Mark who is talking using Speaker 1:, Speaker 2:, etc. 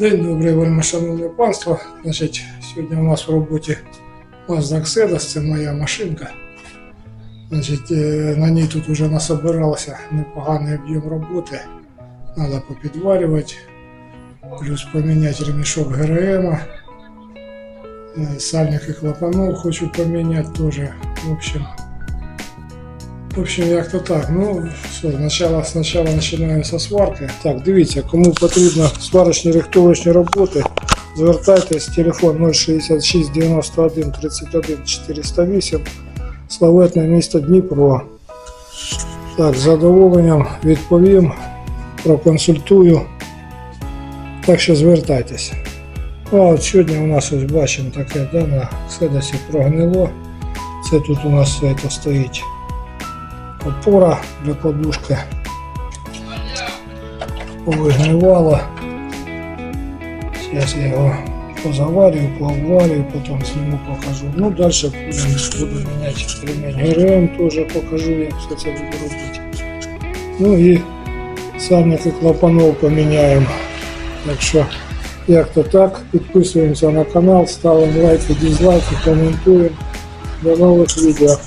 Speaker 1: День добрий, вельми шановне панство. Значить, сьогодні у нас в роботі Mazda Xedos, це моя машинка. Значить, е, на ній тут вже насобиралося непоганий об'єм роботи. Треба попідварювати, плюс поміняти ремішок ГРМ. Е, Сальник і клапанов хочу поміняти теж. В общем, в общем, як-то так. Ну, все, спочатку, спочатку починаємо зі сварки. Так, дивіться, кому потрібно сварочні рихтовочні роботи, звертайтесь, телефон 066 91 31 408, славетне місто Дніпро. Так, з задоволенням відповім, проконсультую. Так що звертайтесь. Ну, а от сьогодні у нас ось бачимо таке, да, на Седосі прогнило. Це тут у нас все стоїть опора для подушки повигнивала. Зараз я його позаварю, пообварю, потім зніму покажу. Ну, далі будемо буду міняти ремень ГРМ, теж покажу, як все це буду робити. Ну і сальники клапанов поміняємо. Так що, як то так, підписуємося на канал, ставимо лайки, дизлайки, коментуємо. До нових відео.